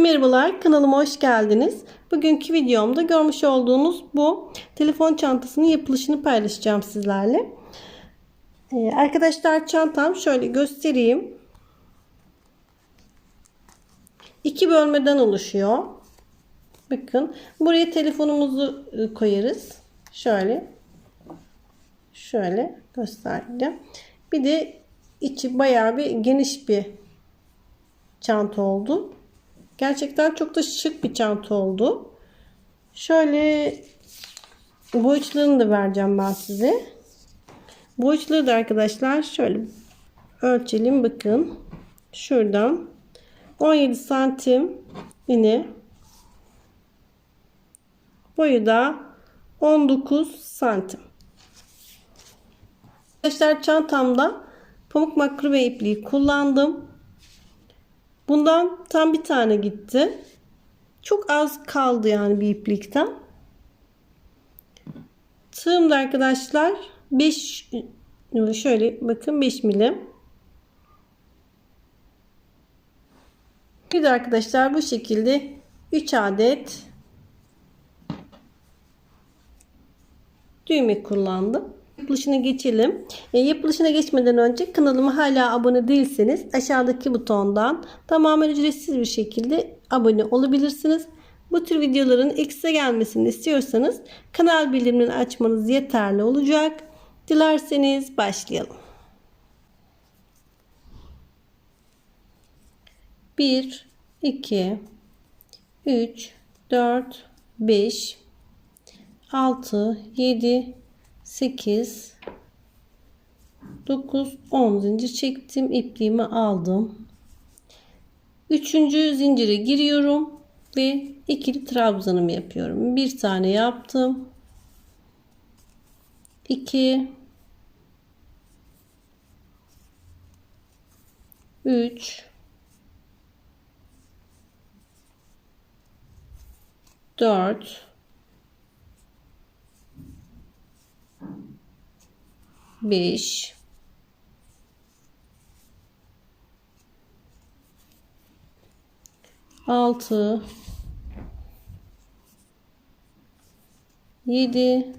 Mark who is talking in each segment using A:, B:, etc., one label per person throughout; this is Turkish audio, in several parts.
A: Herkese merhabalar. Kanalıma hoş geldiniz. Bugünkü videomda görmüş olduğunuz bu telefon çantasının yapılışını paylaşacağım sizlerle. Ee, arkadaşlar çantam şöyle göstereyim. İki bölmeden oluşuyor. Bakın buraya telefonumuzu e, koyarız. Şöyle. Şöyle gösterdim. Bir de içi bayağı bir geniş bir çanta oldu. Gerçekten çok da şık bir çanta oldu. Şöyle boyutlarını da vereceğim ben size. Boyutları da arkadaşlar şöyle ölçelim bakın. Şuradan 17 santim yine boyu da 19 santim. Arkadaşlar çantamda pamuk makrome ipliği kullandım. Bundan tam bir tane gitti. Çok az kaldı yani bir iplikten. Tığım da arkadaşlar 5 şöyle bakın 5 milim. Bir de arkadaşlar bu şekilde 3 adet düğme kullandım yapılışına geçelim. E, yapılışına geçmeden önce kanalıma hala abone değilseniz aşağıdaki butondan tamamen ücretsiz bir şekilde abone olabilirsiniz. Bu tür videoların ilk size gelmesini istiyorsanız kanal bildirimini açmanız yeterli olacak. Dilerseniz başlayalım. 1 2 3 4 5 6 7 8 9 10 zincir çektim ipliğimi aldım. Üçüncü zincire giriyorum ve ikili trabzanımı yapıyorum. Bir tane yaptım. 2 3 4 5 6 7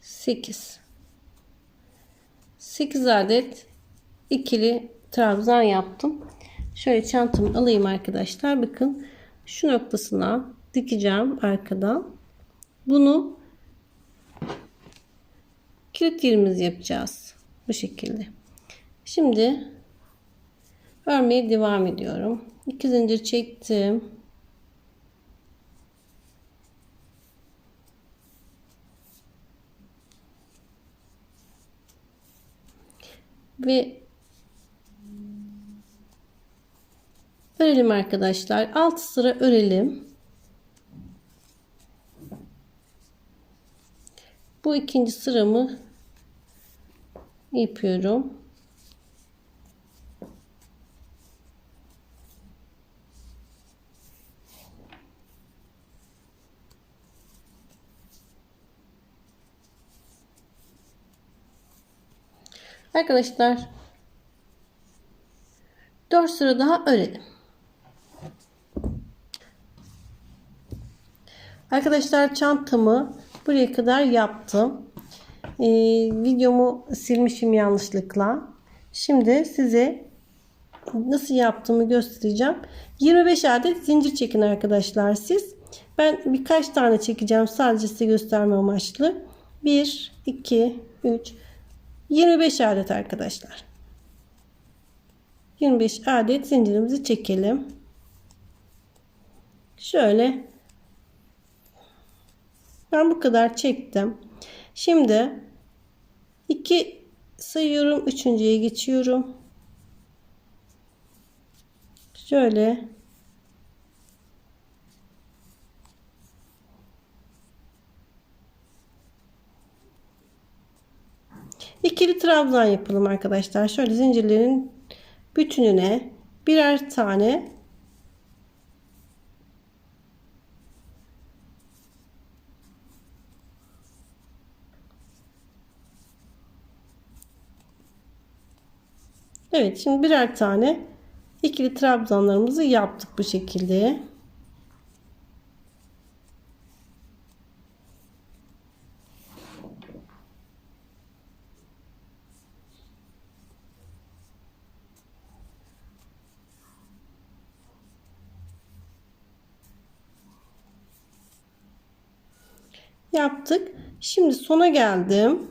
A: 8 8 adet ikili trabzan yaptım. Şöyle çantamı alayım arkadaşlar. Bakın şu noktasına dikeceğim arkadan. Bunu kilit yerimizi yapacağız. Bu şekilde. Şimdi örmeye devam ediyorum. 2 zincir çektim. Ve örelim arkadaşlar. 6 sıra örelim. Bu ikinci sıramı yapıyorum. Arkadaşlar 4 sıra daha örelim. Arkadaşlar çantamı buraya kadar yaptım. Ee, videomu silmişim yanlışlıkla. Şimdi size nasıl yaptığımı göstereceğim. 25 adet zincir çekin arkadaşlar siz. Ben birkaç tane çekeceğim sadece size gösterme amaçlı. 1, 2, 3, 25 adet arkadaşlar. 25 adet zincirimizi çekelim. Şöyle ben bu kadar çektim. Şimdi 2 sayıyorum. Üçüncüye geçiyorum. Şöyle ikili trabzan yapalım arkadaşlar. Şöyle zincirlerin bütününe birer tane Evet şimdi birer tane ikili trabzanlarımızı yaptık bu şekilde. Yaptık. Şimdi sona geldim.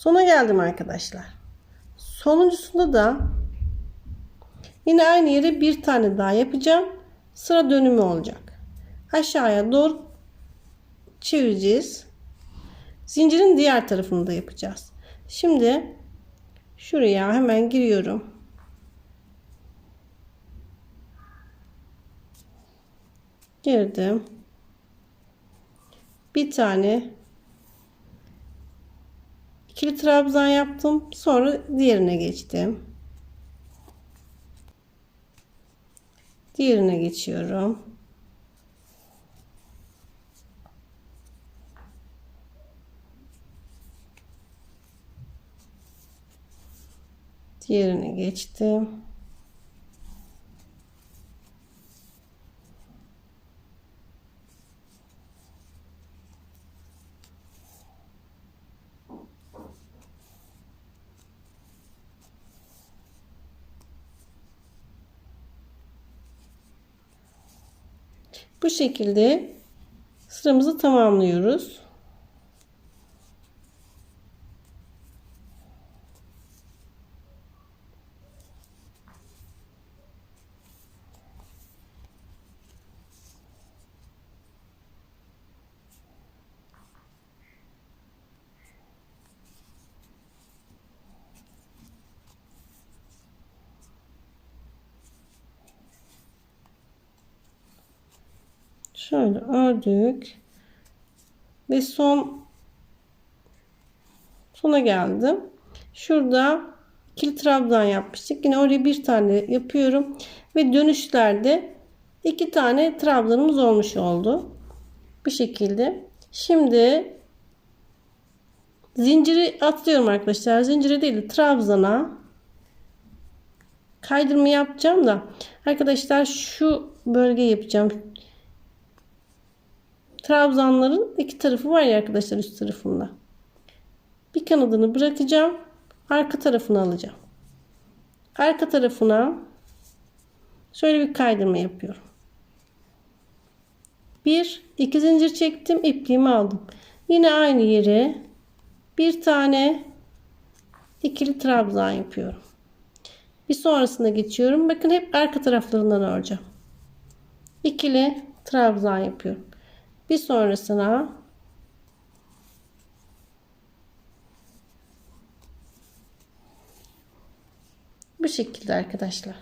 A: Sona geldim arkadaşlar. Sonuncusunda da yine aynı yere bir tane daha yapacağım. Sıra dönümü olacak. Aşağıya doğru çevireceğiz. Zincirin diğer tarafını da yapacağız. Şimdi şuraya hemen giriyorum. Girdim. Bir tane ikili trabzan yaptım. Sonra diğerine geçtim. Diğerine geçiyorum. Diğerine geçtim. Bu şekilde sıramızı tamamlıyoruz. Şöyle ördük. Ve son sona geldim. Şurada ikili trabzan yapmıştık. Yine oraya bir tane yapıyorum. Ve dönüşlerde iki tane trabzanımız olmuş oldu. Bu şekilde. Şimdi zinciri atlıyorum arkadaşlar. Zincire değil trabzana kaydırma yapacağım da arkadaşlar şu bölge yapacağım. Trabzanların iki tarafı var ya arkadaşlar üst tarafında. Bir kanadını bırakacağım. Arka tarafını alacağım. Arka tarafına şöyle bir kaydırma yapıyorum. Bir, iki zincir çektim. ipliğimi aldım. Yine aynı yere bir tane ikili trabzan yapıyorum. Bir sonrasında geçiyorum. Bakın hep arka taraflarından öreceğim. İkili trabzan yapıyorum. Bir sonrasına bu şekilde arkadaşlar.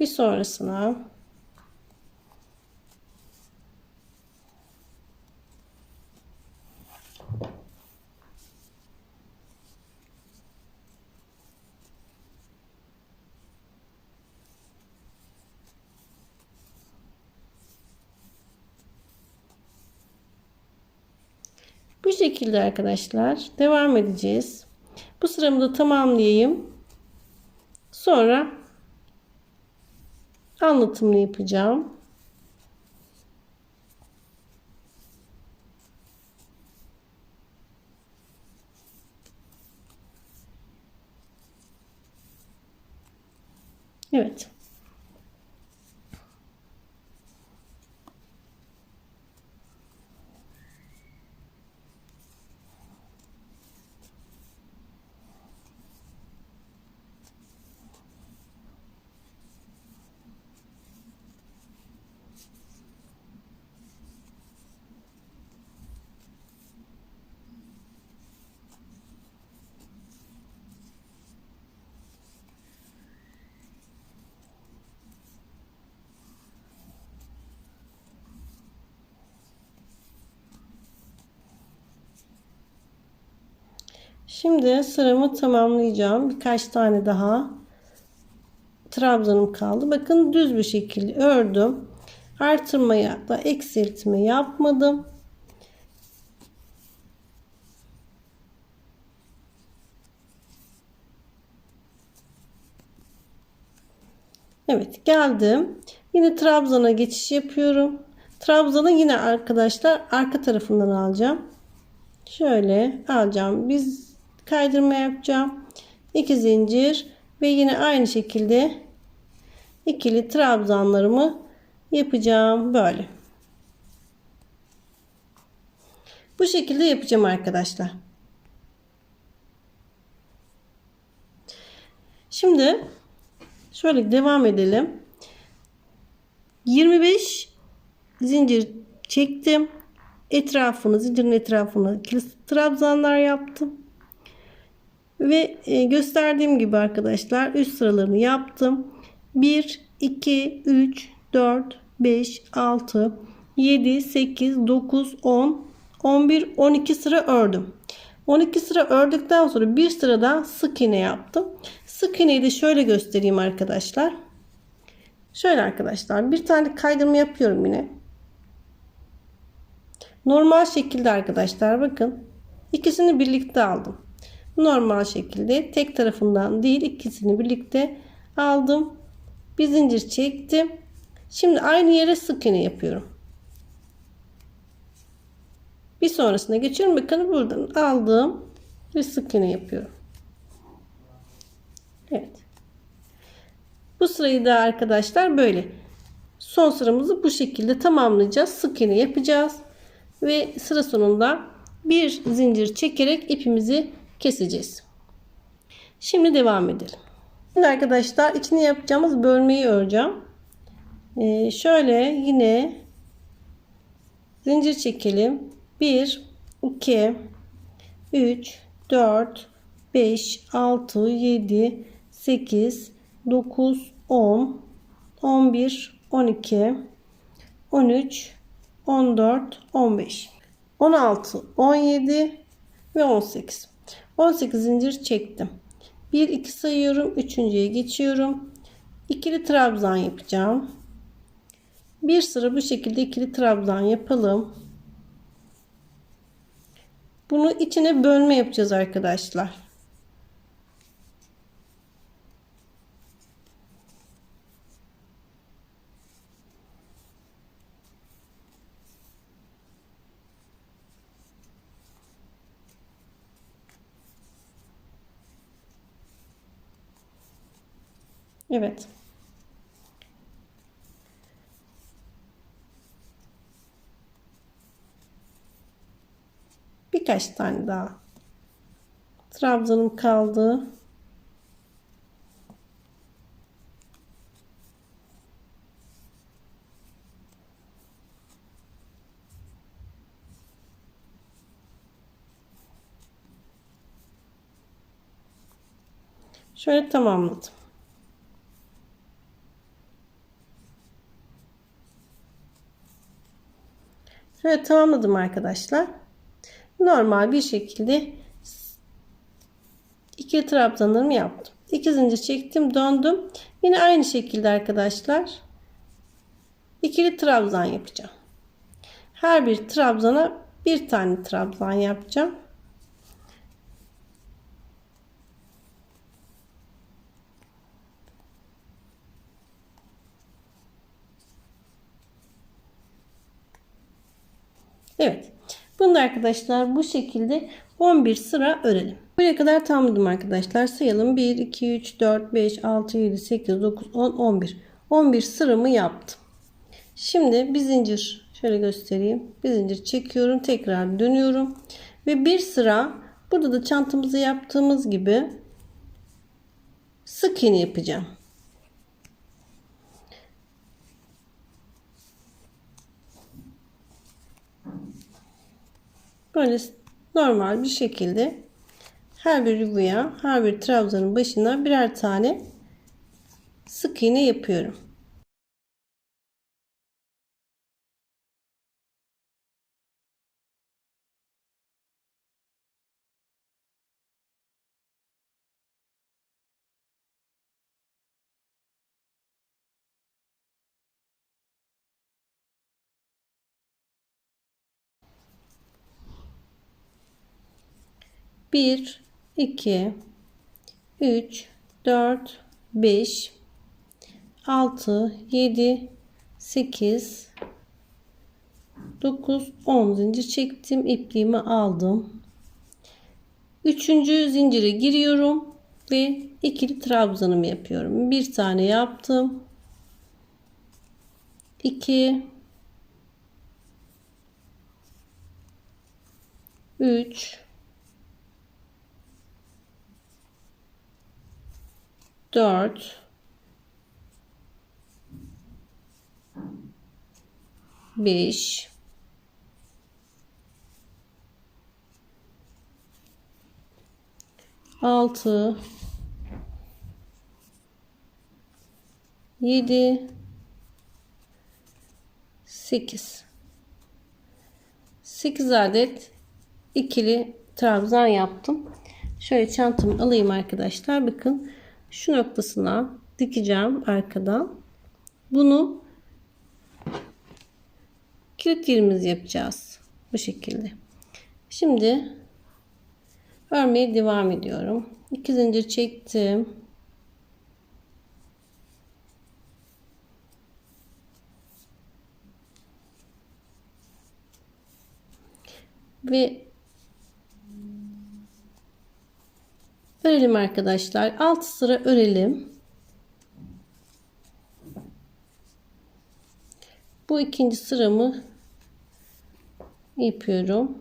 A: Bir sonrasına Bu şekilde arkadaşlar devam edeceğiz. Bu sıramı da tamamlayayım. Sonra anlatımını yapacağım. Evet. Şimdi sıramı tamamlayacağım. Birkaç tane daha trabzanım kaldı. Bakın düz bir şekilde ördüm. Artırmaya da eksiltme yapmadım. Evet geldim. Yine trabzana geçiş yapıyorum. Trabzanı yine arkadaşlar arka tarafından alacağım. Şöyle alacağım. Biz kaydırma yapacağım. 2 zincir ve yine aynı şekilde ikili trabzanlarımı yapacağım böyle. Bu şekilde yapacağım arkadaşlar. Şimdi şöyle devam edelim. 25 zincir çektim. Etrafını, zincirin etrafını trabzanlar yaptım. Ve e, gösterdiğim gibi arkadaşlar üst sıralarını yaptım. 1, 2, 3, 4, 5, 6, 7, 8, 9, 10, 11, 12 sıra ördüm. 12 sıra ördükten sonra bir sırada sık iğne yaptım. Sık iğneyi de şöyle göstereyim arkadaşlar. Şöyle arkadaşlar bir tane kaydırma yapıyorum yine. Normal şekilde arkadaşlar bakın. ikisini birlikte aldım. Normal şekilde tek tarafından değil ikisini birlikte aldım. Bir zincir çektim. Şimdi aynı yere sık iğne yapıyorum. Bir sonrasına geçiyorum. Bakın buradan aldım ve sık iğne yapıyorum. Evet. Bu sırayı da arkadaşlar böyle. Son sıramızı bu şekilde tamamlayacağız. Sık iğne yapacağız. Ve sıra sonunda bir zincir çekerek ipimizi keseceğiz. Şimdi devam edelim. Şimdi arkadaşlar içine yapacağımız bölmeyi öreceğim. Ee, şöyle yine zincir çekelim. 1 2 3 4 5 6 7 8 9 10 11 12 13 14 15 16 17 ve 18 18 zincir çektim. 1 2 sayıyorum üçüncüye geçiyorum. İkili trabzan yapacağım. Bir sıra bu şekilde ikili trabzan yapalım. Bunu içine bölme yapacağız arkadaşlar Evet. Birkaç tane daha. Trabzanım kaldı. Şöyle tamamladım. Şöyle tamamladım arkadaşlar. Normal bir şekilde iki trabzanlarımı yaptım. İki zincir çektim döndüm. Yine aynı şekilde arkadaşlar ikili trabzan yapacağım. Her bir trabzana bir tane trabzan yapacağım. Evet. Bunu da arkadaşlar bu şekilde 11 sıra örelim. Buraya kadar tamamladım arkadaşlar. Sayalım. 1, 2, 3, 4, 5, 6, 7, 8, 9, 10, 11. 11 sıramı yaptım. Şimdi bir zincir şöyle göstereyim. Bir zincir çekiyorum. Tekrar dönüyorum. Ve bir sıra burada da çantamızı yaptığımız gibi sık iğne yapacağım. Böyle normal bir şekilde her bir yuvaya, her bir trabzanın başına birer tane sık iğne yapıyorum. 1 2 3 4 5 6 7 8 9 10 zincir çektim ipliğimi aldım. Üçüncü zincire giriyorum ve ikili trabzanımı yapıyorum. Bir tane yaptım. 2 3 4 5 6 7 8 8 adet ikili trabzan yaptım. Şöyle çantamı alayım arkadaşlar. Bakın şu noktasına dikeceğim arkadan. Bunu kilit yerimiz yapacağız. Bu şekilde. Şimdi örmeye devam ediyorum. 2 zincir çektim. Ve örelim arkadaşlar. 6 sıra örelim. Bu ikinci sıramı yapıyorum.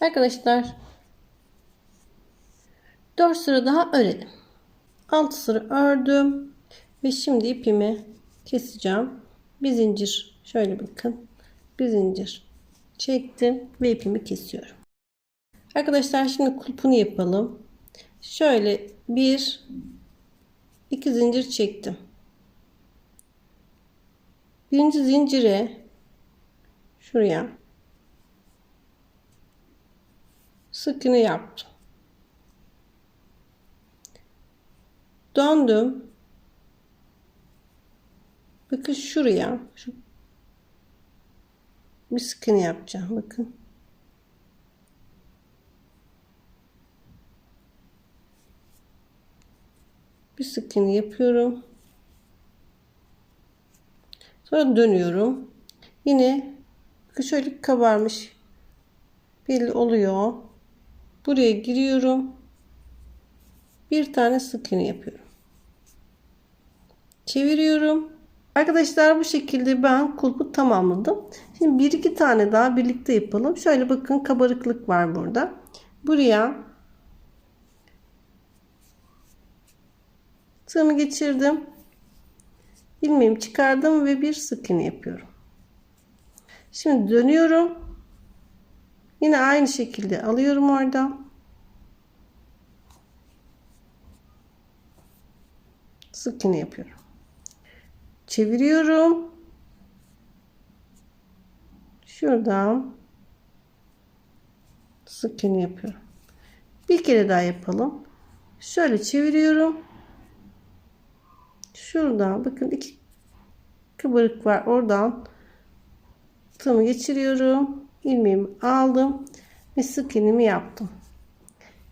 A: Arkadaşlar 4 sıra daha örelim. 6 sıra ördüm ve şimdi ipimi keseceğim. Bir zincir şöyle bakın. Bir zincir çektim ve ipimi kesiyorum. Arkadaşlar şimdi kulpunu yapalım. Şöyle bir iki zincir çektim. Birinci zincire şuraya sık iğne yaptım. Döndüm. Bakın şuraya şu bir sık iğne yapacağım. Bakın. Bir sık iğne yapıyorum. Sonra dönüyorum. Yine şöyle kabarmış belli oluyor. Buraya giriyorum. Bir tane sık iğne yapıyorum. Çeviriyorum. Arkadaşlar bu şekilde ben kulpu tamamladım. Şimdi bir iki tane daha birlikte yapalım. Şöyle bakın kabarıklık var burada. Buraya tığımı geçirdim. ilmeğimi çıkardım ve bir sık iğne yapıyorum. Şimdi dönüyorum. Yine aynı şekilde alıyorum oradan. Sık iğne yapıyorum. Çeviriyorum. Şuradan sık iğne yapıyorum. Bir kere daha yapalım. Şöyle çeviriyorum. Şuradan bakın iki kıvırık var. Oradan tığımı geçiriyorum. ilmeğimi aldım ve sık iğnemi yaptım.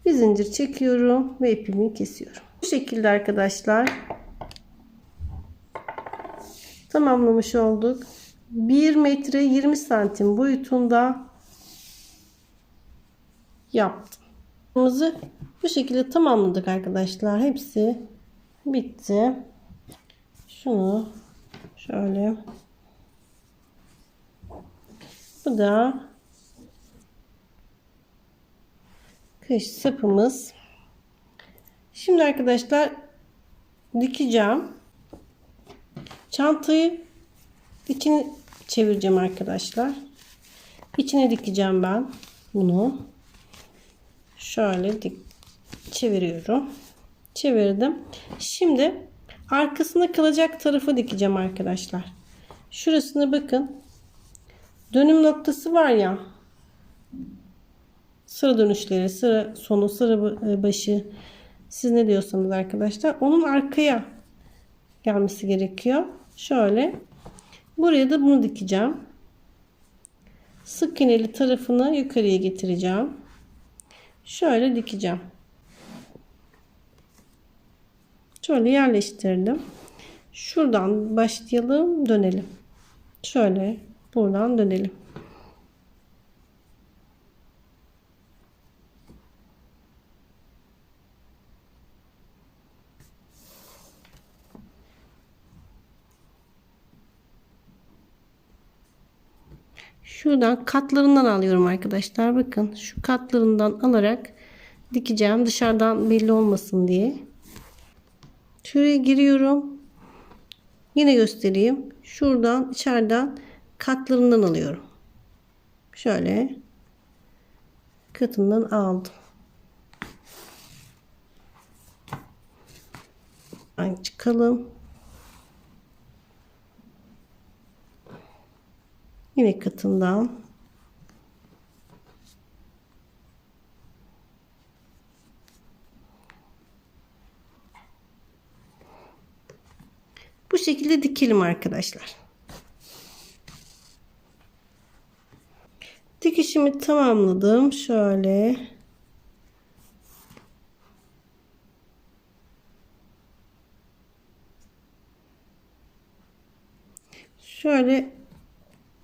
A: Bir zincir çekiyorum ve ipimi kesiyorum. Bu şekilde arkadaşlar tamamlamış olduk. 1 metre 20 santim boyutunda yaptım. Bu şekilde tamamladık arkadaşlar. Hepsi bitti. Şunu şöyle bu da kış sapımız. Şimdi arkadaşlar dikeceğim. Çantayı içini çevireceğim arkadaşlar. İçine dikeceğim ben bunu. Şöyle dik çeviriyorum. Çevirdim. Şimdi arkasına kalacak tarafı dikeceğim arkadaşlar. Şurasına bakın. Dönüm noktası var ya. sıra dönüşleri, sıra sonu, sıra ba- başı siz ne diyorsanız arkadaşlar onun arkaya gelmesi gerekiyor. Şöyle buraya da bunu dikeceğim. Sık iğneli tarafını yukarıya getireceğim. Şöyle dikeceğim. Şöyle yerleştirdim. Şuradan başlayalım, dönelim. Şöyle buradan dönelim. Şuradan katlarından alıyorum arkadaşlar. Bakın şu katlarından alarak dikeceğim. Dışarıdan belli olmasın diye. Şuraya giriyorum. Yine göstereyim. Şuradan içeriden katlarından alıyorum. Şöyle katından aldım. Çıkalım. Yine katından Bu şekilde dikelim arkadaşlar. Dikişimi tamamladım. Şöyle. Şöyle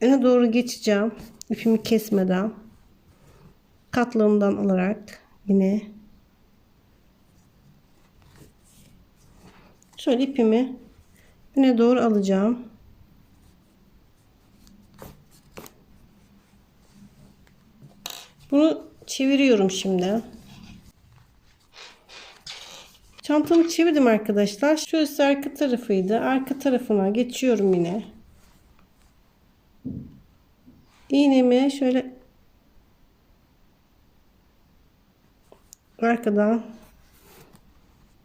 A: öne doğru geçeceğim. İpimi kesmeden. Katlarından alarak yine şöyle ipimi öne doğru alacağım. Bunu çeviriyorum şimdi. Çantamı çevirdim arkadaşlar. Şurası arka tarafıydı. Arka tarafına geçiyorum yine. İğnemi şöyle arkadan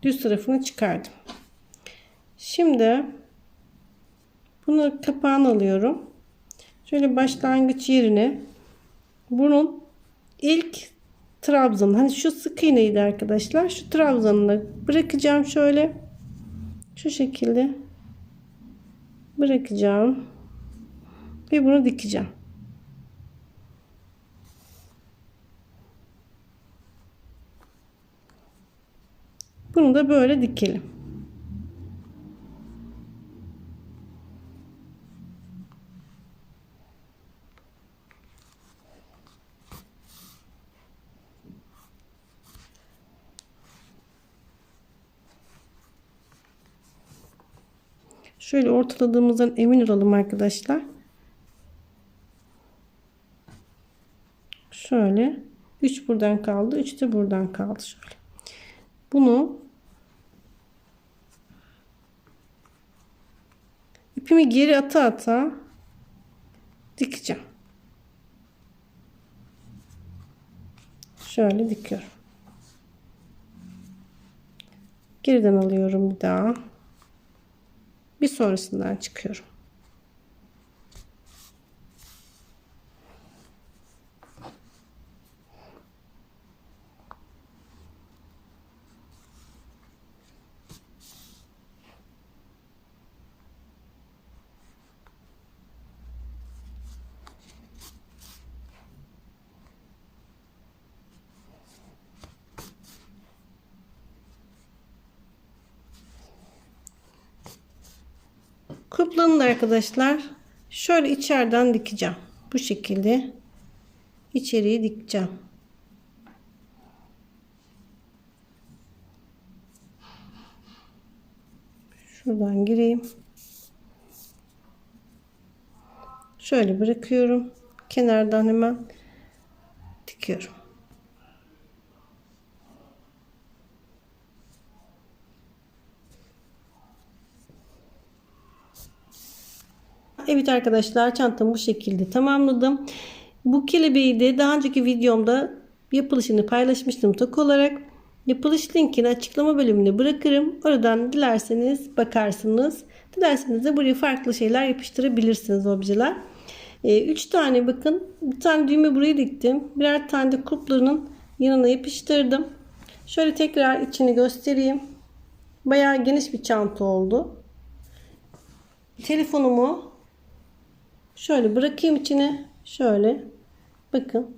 A: düz tarafını çıkardım. Şimdi bunu kapağını alıyorum. Şöyle başlangıç yerine bunun ilk trabzan hani şu sık iğneydi arkadaşlar. Şu trabzanını bırakacağım şöyle. Şu şekilde bırakacağım. Ve bunu dikeceğim. Bunu da böyle dikelim. Şöyle ortaladığımızdan emin olalım arkadaşlar. Şöyle 3 buradan kaldı. 3 de buradan kaldı şöyle. Bunu ipimi geri ata ata dikeceğim. Şöyle dikiyorum. Geriden alıyorum bir daha. Bir sonrasından çıkıyorum. Kuplanın da arkadaşlar şöyle içeriden dikeceğim. Bu şekilde içeriye dikeceğim. Şuradan gireyim. Şöyle bırakıyorum. Kenardan hemen dikiyorum. Evet arkadaşlar çantamı bu şekilde tamamladım. Bu kelebeği de daha önceki videomda yapılışını paylaşmıştım tok olarak. Yapılış linkini açıklama bölümüne bırakırım. Oradan dilerseniz bakarsınız. Dilerseniz de buraya farklı şeyler yapıştırabilirsiniz objeler. 3 tane bakın bir tane düğme buraya diktim. Birer tane de kulplarının yanına yapıştırdım. Şöyle tekrar içini göstereyim. Bayağı geniş bir çanta oldu. Telefonumu şöyle bırakayım içine. Şöyle bakın.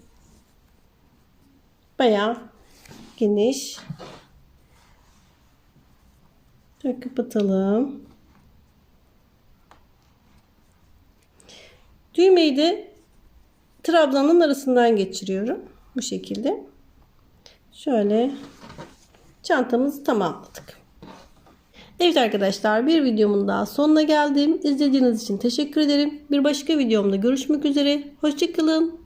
A: Bayağı geniş. Şöyle kapatalım. Düğmeyi de trabzanın arasından geçiriyorum. Bu şekilde. Şöyle çantamızı tamamladık. Evet arkadaşlar bir videomun daha sonuna geldim. İzlediğiniz için teşekkür ederim. Bir başka videomda görüşmek üzere. Hoşçakalın.